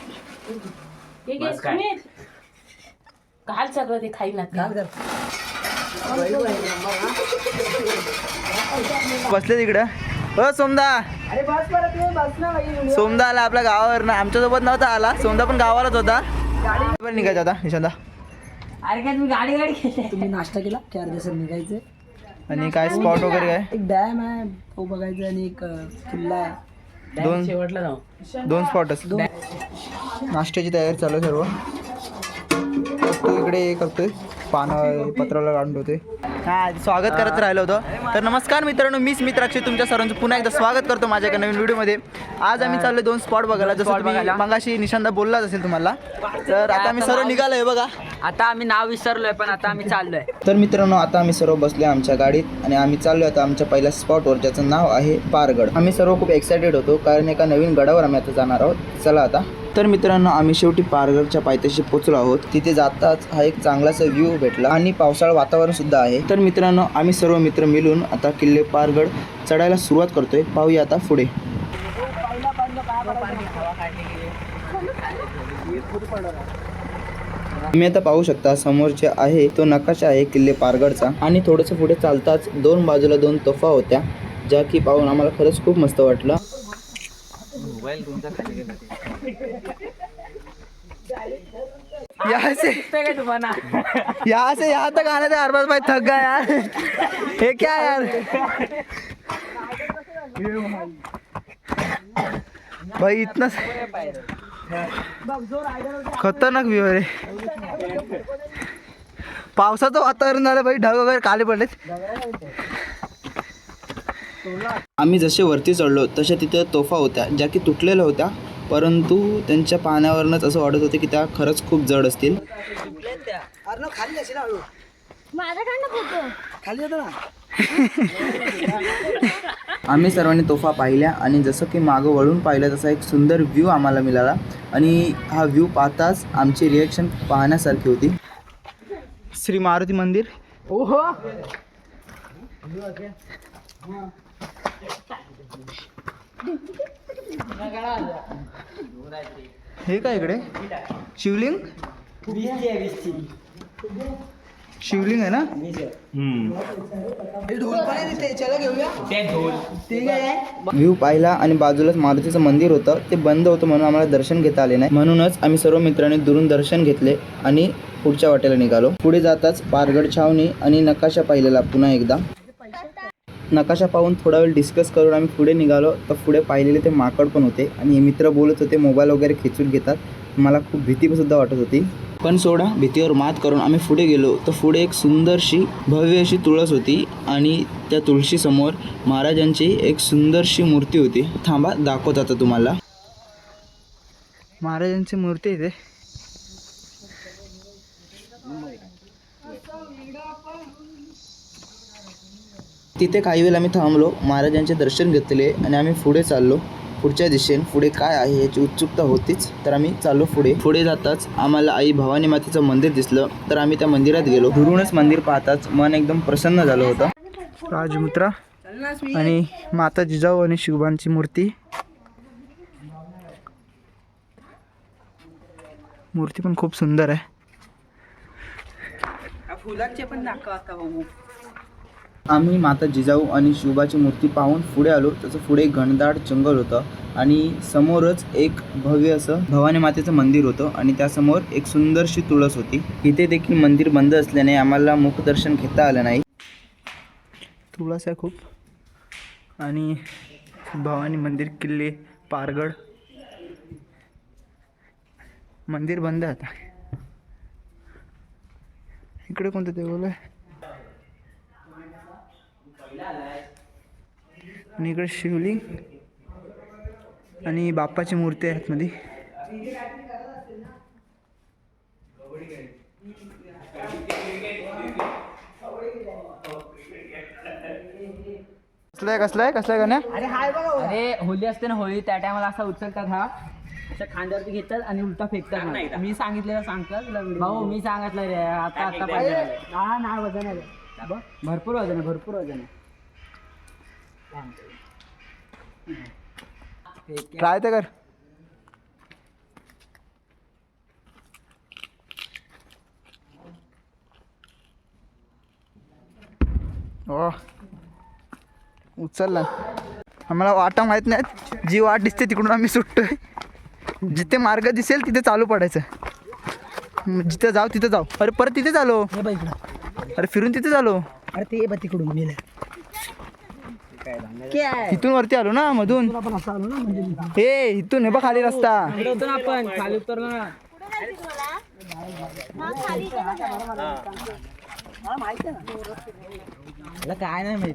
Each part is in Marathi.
हे बस काय? घाल सगळं ते खाई ना बसले तिकडं. हो सोमदा. सोमदा आला आपल्या गावावर ना आमच्यासोबत नव्हता आला. सोमदा पण गावालाच होता. पण निघायचा होता यशोदा अरे काय तुम्ही गाडी गाडी घेतली? तुम्ही नाश्ता केला? चार दिवसात निघायचे. आणि काय स्पॉट वगैरे काय? एक डॅम आहे तो बघायचा आणि एक अं, किल्ला आहे. दोन शेवटला जाऊ. दोन स्पॉटच नाश्त्याची तयारी चालू आहे सर्व. तो इकडे करतोय. पानं पत्राला काढून ठेवतोय. हा स्वागत करत राहिलो होतं. तर नमस्कार मित्रांनो मीच मित्राक्षी तुमच्या सर्वांचं पुन्हा एकदा स्वागत करतो माझ्या एका नवीन व्हिडिओमध्ये. आज आम्ही चाललो दोन स्पॉट बघायला. जसं मगाशी निशांदा बोललाच असेल तुम्हाला. तर आता आम्ही सर्व निघालोय बघा. आता आम्ही नाव विसरलोय पण आता आम्ही चाललोय. तर मित्रांनो आता आम्ही सर्व बसले आमच्या गाडीत आणि आम्ही चाललो आता आमच्या पहिल्या स्पॉटवर ज्याचं नाव आहे पारगड. आम्ही सर्व खूप एक्सायटेड होतो कारण एका नवीन गडावर आम्ही आता जाणार आहोत. चला आता. तर मित्रांनो आम्ही शेवटी पारगडच्या पायथ्याशी पोहोचलो आहोत. तिथे जाताच हा एक चांगलासा व्ह्यू भेटला आणि पावसाळा वातावरण सुद्धा आहे. तर मित्रांनो आम्ही सर्व मित्र मिळून आता किल्ले पारगड चढायला सुरुवात करतोय. पाहूया आता पुढे. तुम्ही आता पाहू शकता समोर जे आहे तो नकाशा आहे किल्ले पारगडचा. आणि थोडंसं पुढे चालताच दोन बाजूला दोन तोफा होत्या ज्या की पाहून आम्हाला खरंच खूप मस्त वाटलं. यहाँ से या तुम्हाला यहाँ से यहाँ तक आने थे अरबाज भाई थक गया यार। ये क्या यार? भाई इतना खतरनाक व्यू आहे रे. पावसाचं वातावरण झालं भाई ढग वगैरे काले पडलेत. आम्ही जसे वरती चढलो तशा तिथे तोफा होत्या ज्या की तुटलेल्या होत्या. परंतु त्यांच्या पाण्यावरनच असं वाटत होते की त्या खरंच खूप जड असतील. खाली खाली आम्ही सर्वांनी तोफा पाहिल्या आणि जसं की मागं वळून पाहिलं तसा एक सुंदर व्ह्यू आम्हाला मिळाला. आणि हा व्ह्यू पाहताच आमची रिएक्शन पाहण्यासारखी होती. श्री मारुती मंदिर. ओहो! हे काय इकडे? शिवलिंग? शिवलिंग आहे ना? ढोल पण आहे तिथे चला घेऊया ते काय आहे. व्ह्यू पाहिला आणि बाजूलाच मारुतीचं मंदिर होतं. ते बंद होतं म्हणून आम्हाला दर्शन घेता आले नाही. म्हणूनच आम्ही सर्व मित्रांनी दुरून दर्शन घेतले आणि पुढच्या वाटेला निघालो. पुढे जाताच पारगड छावणी आणि नकाशा पाहिलेला पुन्हा एकदा. नकाशा पाहून थोडा वेळ डिस्कस करून आम्ही पुढे निघालो. तर पुढे पाहिलेले ते माकड पण होते. आणि हे मित्र बोलत होते मोबाईल वगैरे खेचून घेतात. मला खूप भीती सुद्धा वाटत होती. पण सोडा भीतीवर मात करून आम्ही पुढे गेलो. तर पुढे एक सुंदरशी भव्य अशी तुळस होती आणि त्या तुळशीसमोर महाराजांची एक सुंदरशी मूर्ती होती. थांबा दाखवत आता तुम्हाला. महाराजांची मूर्ती इथे तिथे काही वेळ आम्ही थांबलो महाराजांचे दर्शन घेतले आणि आम्ही पुढे चाललो. पुढच्या दिशेने पुढे काय आहे याची उत्सुकता होतीच. तर आम्ही चाललो पुढे. पुढे जाताच आम्हाला आई भवानी मातेचं मंदिर दिसलं. तर आम्ही त्या मंदिरात गेलो. दुरूनच मंदिर पाहताच मन एकदम प्रसन्न झालं होतं. राजमुद्रा आणि माता जिजाऊ आणि शिवबांची मूर्ती. मूर्ती पण खूप सुंदर आहे. फुलांचे पण दाखव आता आम्ही माता जिजाऊ आणि शिवबाची मूर्ती पाहून पुढे आलो. त्याचं पुढे घनदाट जंगल होतं आणि समोरच एक भव्य असं भवानी मातेचं मंदिर होतं आणि त्यासमोर एक सुंदरशी तुळस होती. इथे देखील मंदिर बंद असल्याने आम्हाला मुखदर्शन घेता आलं नाही. तुळस आहे खूप. आणि भवानी मंदिर किल्ले पारगड. मंदिर बंद आता. इकडे कोणतं देऊळ आहे? आणि इकडे शिवलिंग आणि बाप्पाची मूर्ती आहे आतमध्ये कसलाय कसलाय कसलाय गाण्या अरे हाय बघा अरे होली असते ना होळी त्या टायमाला असा उचलतात हा. अशा खांद्यावरती घेतात आणि उलटा फेकतात मला. मी सांगितलेलं सांगतात भाऊ मी सांगितलं रे आता आता पाहिजे हा नाही वजन आहे. बघ, भरपूर वजन आहे भरपूर वजन आहे. ट्राय तर कर. ओ. उचलला आम्हाला वाटा माहीत नाहीत. जी वाट दिसते तिकडून आम्ही सुटतोय. जिथे मार्ग दिसेल तिथे चालू पडायचं. जिथे जाऊ तिथे जाऊ. अरे परत तिथे चालो. अरे फिरून तिथे चालो. अरे ते तिकडून मेलं इथून वरती आलो ना मधून. आपण असं आलो ना म्हणजे हे इथून हे बघ खाली रस्ता. आपण खाली उतरलो. ना. काय नाही माहीत.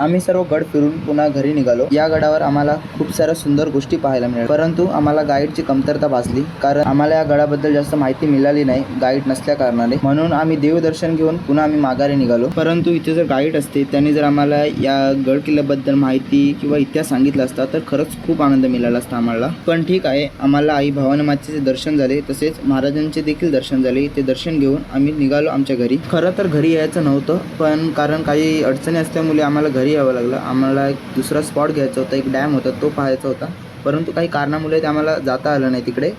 आम्ही सर्व गड फिरून पुन्हा घरी निघालो. या गडावर आम्हाला खूप साऱ्या सुंदर गोष्टी पाहायला मिळाल्या. परंतु आम्हाला गाईडची कमतरता भासली कारण आम्हाला या गडाबद्दल जास्त माहिती मिळाली नाही गाईड नसल्या कारणाने. म्हणून आम्ही देवदर्शन घेऊन पुन्हा आम्ही माघारी निघालो. परंतु इथे जर गाईड असते त्यांनी जर आम्हाला या गड किल्ल्याबद्दल माहिती किंवा इतिहास सांगितला असता तर खरंच खूप आनंद मिळाला असता आम्हाला. पण ठीक आहे आम्हाला आई भवानी मातेचे दर्शन झाले तसेच महाराजांचे देखील दर्शन झाले. ते दर्शन घेऊन आम्ही निघालो आमच्या घरी. खरं तर घरी यायचं नव्हतं पण कारण काही अडचणी असल्यामुळे आम्हाला घरी यावं लागलं. आम्हाला एक दुसरा स्पॉट घ्यायचा होता एक डॅम होता तो पाहायचा होता. परंतु काही कारणामुळे ते आम्हाला जाता आलं नाही तिकडे.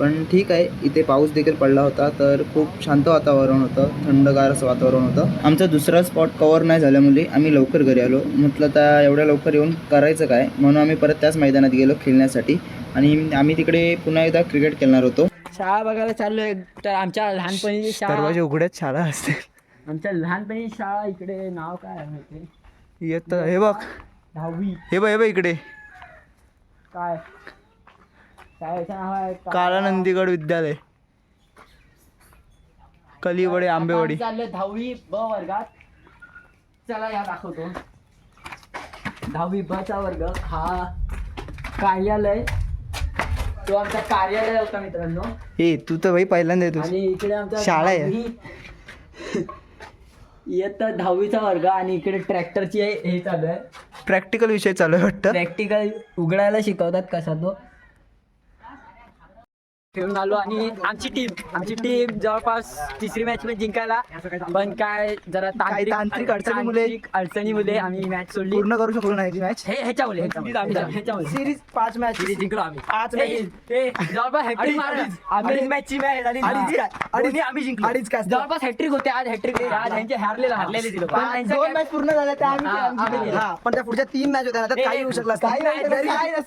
पण ठीक आहे इथे पाऊस देखील पडला होता तर खूप शांत वातावरण होतं थंडगार असं वातावरण होतं. आमचा दुसरा स्पॉट कवर नाही झाल्यामुळे आम्ही लवकर घरी आलो. म्हटलं तर एवढ्या लवकर येऊन करायचं काय? म्हणून आम्ही परत त्याच मैदानात गेलो खेळण्यासाठी. आणि आम्ही तिकडे पुन्हा एकदा क्रिकेट खेळणार होतो. शाळा बघायला चाललोय. तर आमच्या लहानपणी शाळा उघड्यात शाळा असते आमच्या लहानपणी शाळा इकडे नाव काय आहे माहिती? येत हे बघ. दहावी. हे बघ हे बघ इकडे. काय? शाळेचं नाव आहे का- काळा नंदीगड विद्यालय. कलिवडे आंबेवाडी. आता चाललोय दहावी ब वर्गात. चला या दाखवतो. दहावी ब चा वर्ग हा कार्यालय. तो आमचा कार्यालय होता मित्रांनो. ए तू तर भाई पहिल्यांदा येतोस. आणि इकडे आमचा शाळा आहे. दहावी- इयत्ता दहावीचा वर्ग आणि इकडे ट्रॅक्टरची हे चालू आहे. प्रॅक्टिकल विषय चालू आहे वाटतं. प्रॅक्टिकल उघडायला शिकवतात कसा तो. खेळून आलो आणि आमची टीम आमची टीम जवळपास तिसरी मॅच मध्ये जिंकायला. पण काय जरा तांत्रिक तांत्रिक अडचणीमुळे- अडचणीमुळे आम्ही मॅच सोडली. पूर्ण करू शकलो नाही ती मॅच हे ह्याच्यामुळे सिरीज पाच मॅच जिंकलो आम्ही. पाच हे जवळपास हॅट्रिक आम्ही मॅचची मॅच आणि आम्ही जिंकलो. अडीच काय? जवळपास हॅट्रिक होते. आज हॅट्रिक आज ह्यांचे हारलेले हारलेले दोन मॅच पूर्ण झाल्या त्या आम्ही पण त्या पुढच्या तीन मॅच होत्या ना काही होऊ शकलं. काही नाही,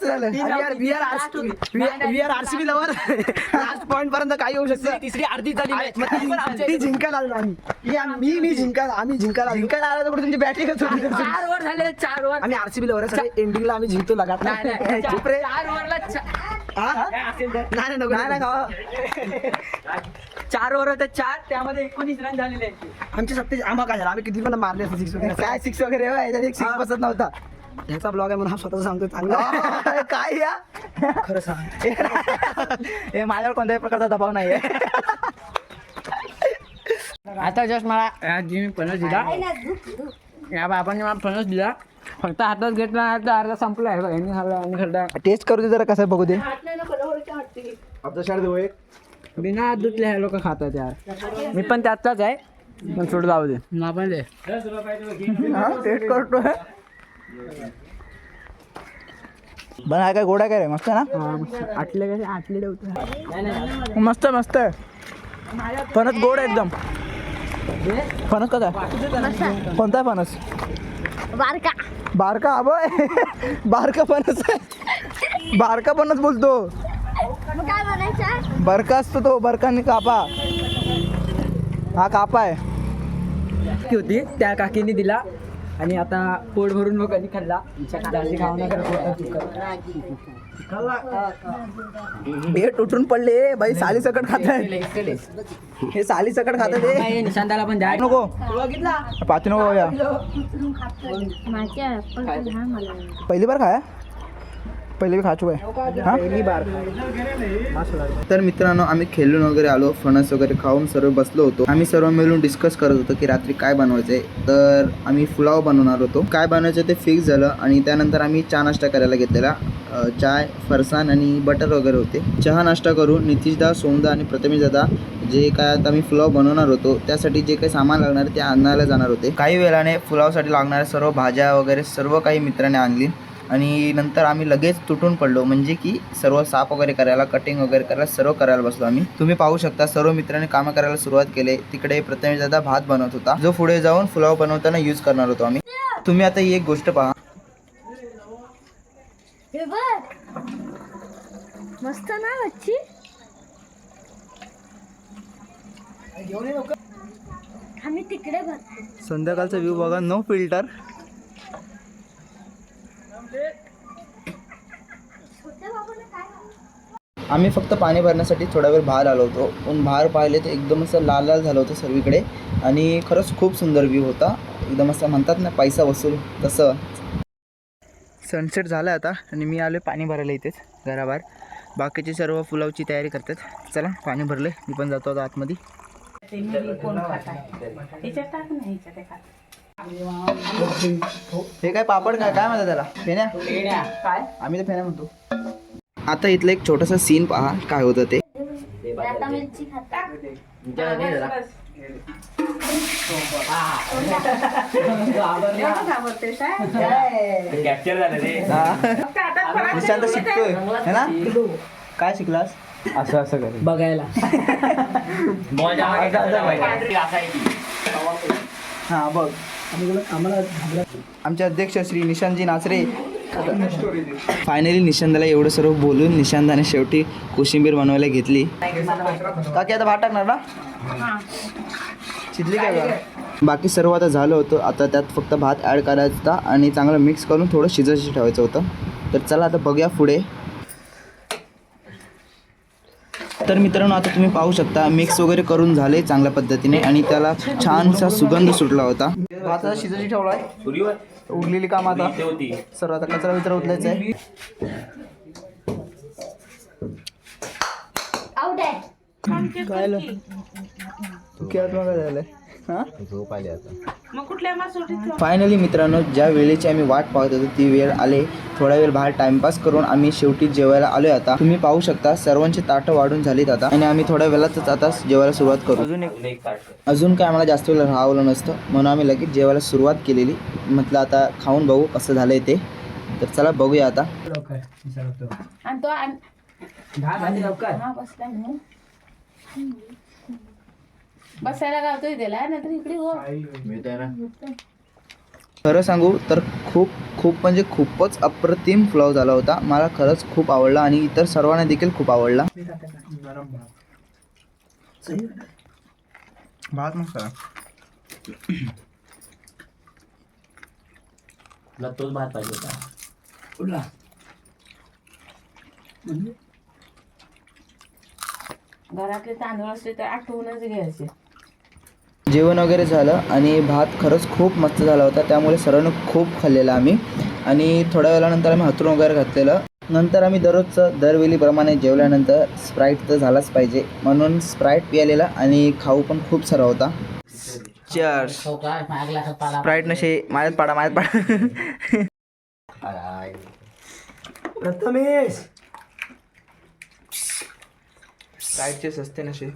झालं. आणि R- RCB lover last point पर्यंत काही होऊ शकतं? तिसरी अर्धी झाली जिंकायला आलो आम्ही. मी मी जिंकायला आम्ही जिंकायला जिंकायला आला तर कुठे तुमची बॅटिंगच होती चार ओव्हर झाले चार ओव्हर आम्ही आरसीबी लवर एंडिंगला आम्ही जिंकतो लगात नाही. चार ओव्हरला हा, हा? काय. नाही नाही नको नाही गावा. चार ओव्हर होते चार त्यामध्ये एकोणीस रन झालेले आहेत. आमची सत्तेची आम्हा काय झालं? आम्ही किती पण मारले सिक्स वगैरे. काय सिक्स वगैरे? हो, एक सिक्स बसत नव्हता. ह्याचा ब्लॉग आहे म्हणून हा स्वतः सांगतो चांगला. काय या? खरं सांग. हे माझ्यावर कोणत्याही प्रकारचा दबाव नाही आता जस्ट मला आज मी फणस दिला. या बाबांनी मला फणस दिला. फक्त हातात घेतला तर अर्धा संपला आहे बघ यांनी खाल्ला आणि खाल्ला. टेस्ट करू दे जरा कसं बघू दे. बिना हात धुतले हे लोक खातात यार. मी पण त्यातलाच आहे. पण सोड जाऊ दे. टेस्ट करतोय. पण आहे काय गोडा काय रे? मस्त ना? आटले कसे आटले ठेवतो मस्त मस्त आहे. फणस गोड आहे एकदम. फणस कसा आहे? कोणता आहे फणस? बारका. बारका? आबोय बारका फणस आहे. बारका फणस बोलतो. बरका असतो तो बरकाने कापा. हा कापा आहे. ती होती त्या काकीने दिला. आणि आता पोट भरून मग कधी खाल्ला. बेट उठून पडले. बाई साली सकट खात हे साली सकट खात निशांताला पण द्या. नको. पाच नको पहिली बार खाया? पहिले बी खाचू आहे बार तर मित्रांनो आम्ही खेळून वगैरे आलो फणस वगैरे खाऊन सर्व बसलो होतो. आम्ही सर्व मिळून डिस्कस करत होतो की रात्री काय बनवायचंय. तर आम्ही पुलाव बनवणार होतो. काय बनवायचं ते फिक्स झालं आणि त्यानंतर आम्ही चहा नाश्ता करायला घेतलेला. चाय फरसान आणि बटर वगैरे होते. चहा नाश्ता करून नितीशदा सोमदा आणि प्रथमेशदा जे काय आता आम्ही पुलाव बनवणार होतो त्यासाठी जे काही सामान लागणार ते आणायला जाणार होते. काही वेळाने पुलावसाठी लागणाऱ्या सर्व भाज्या वगैरे सर्व काही मित्राने आणली. आणि नंतर आम्ही लगेच तुटून पडलो. म्हणजे की सर्व साफ वगैरे करायला कटिंग वगैरे करायला सर्व करायला बसलो आम्ही. तुम्ही पाहू शकता सर्व मित्रांनी कामं करायला सुरुवात केली. तिकडे प्रथमेश दादा भात बनवत होता. जो पुढे जाऊन पुलाव बनवताना यूज करणार होतो आम्ही. तुम्ही आता ही एक गोष्ट पहा. मस्त ना बच्ची. आम्ही तिकडे संध्याकाळचा व्ह्यू बघा. नो फिल्टर आम्ही फक्त पाणी भरण्यासाठी थोडा वेळ बाहेर आलो होतो. पण बाहेर पाहिले तर एकदम असं लाल लाल झालं होतं सर्वीकडे. आणि खरंच खूप सुंदर व्ह्यू होता. एकदम असं म्हणतात ना पैसा वसूल तसं. सनसेट झाला आता. आणि मी आलो पाणी भरायला इथेच घराबाहेर. बाकीचे सर्व पुलावची तयारी करतात. चला पाणी भरले मी पण जातो आता आतमध्ये. हे काय पापड काय काय म्हणतात त्याला? फेण्या? काय? आम्ही तर फेण्या म्हणतो. आता इथलं एक छोटासा सीन पहा काय होतं ते. आता मिरची खाता. एवढं घाबरतेस काय? निशांत शिकतोय है ना? काय शिकलास? असं असं कर बघायला. हा बघ. आमचे अध्यक्ष श्री निशांतजी नाचरे. फायनली निशांताला एवढं सर्व बोलून निशांताने शेवटी कोशिंबीर बनवायला घेतली. काकी आता भात टाकणार ना? हा. काय बाकी सर्व आता झालं होतं. आता त्यात फक्त भात ॲड करायचा होता आणि चांगलं मिक्स करून थोडं शिजायचं ठेवायचं होतं. तर चला आता बघूया पुढे. तर मित्रांनो आता तुम्ही पाहू शकता मिक्स वगैरे करून झाले चांगल्या पद्धतीने आणि त्याला छानसा सुगंध सुटला होता. भात आता शिजायची ठेवला आहे. उरलेली काम आता. सर्व आता कचरा विचरा उचलायचा आहे. काय तू खेळत बघा झालंय हां मग कुठल्या मासोटीत फायनली मित्रांनो ज्या वेळेची आम्ही वाट पाहत होतो ती वेळ आले. थोडा वेळ बाहेर टाइमपास करून आम्ही शेवटी जेवायला आलोय आता. तुम्ही पाहू शकता सर्वांची ताटं वाढून झालीत आता. आणि आम्ही थोड्या वेळातच आता जेवायला सुरुवात करू. अजून एक अजून काय आम्हाला जास्त वेळ राहावलं नसतं म्हणून आम्ही लगेच जेवायला सुरुवात केलेली. म्हटलं आता खाऊन बघू कसं झालंय ते. तर चला बघूया आता. आणि तो आण- लवकर. हा बसायला गावतोय त्याला. नाहीतर इकडे हो. खरं सांगू तर खूप खूप म्हणजे खूपच अप्रतिम फ्लॉव झाला होता. मला खरंच खूप आवडला आणि इतर सर्वांना देखील खूप आवडला. भात. तोच भात पाहिजे होता. कुठला घरातले तांदूळ असले तर आठवूनच घ्यायचे. जेवण वगैरे झालं आणि भात खरंच खूप मस्त झाला होता. त्यामुळे सर्वांनी खूप खाल्लेला आम्ही. आणि थोड्या वेळानंतर आम्ही हातरून वगैरे घातलेलं. नंतर आम्ही दररोजचं दरवेळीप्रमाणे जेवल्यानंतर स्प्राईट तर झालाच पाहिजे. म्हणून स्प्राईट प्यायलेला आणि खाऊ पण खूप सारा होता. चार स्प्राईट नशे माझ्यात पाडा माझ्यात पाडा. प्रथमेश स्प्राईटचे सस्ते नशे.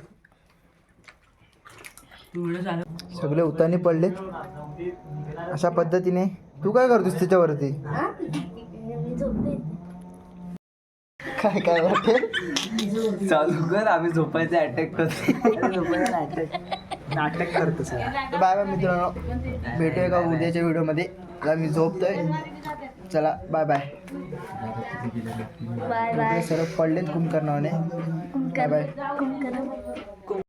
सगळे उतानी पडलेत. अशा पद्धतीने. तू काय करतोस त्याच्यावरती? काय काय वाटते चालू कर आम्ही झोपायचं अटॅक करतो नाटक करतो सर बाय बाय मित्रांनो. भेटूया का उद्याच्या व्हिडिओमध्ये? मी झोपतोय. चला बाय बाय. Bye bye. सर्व पडलेत कुंभकर्णाने. Bye bye.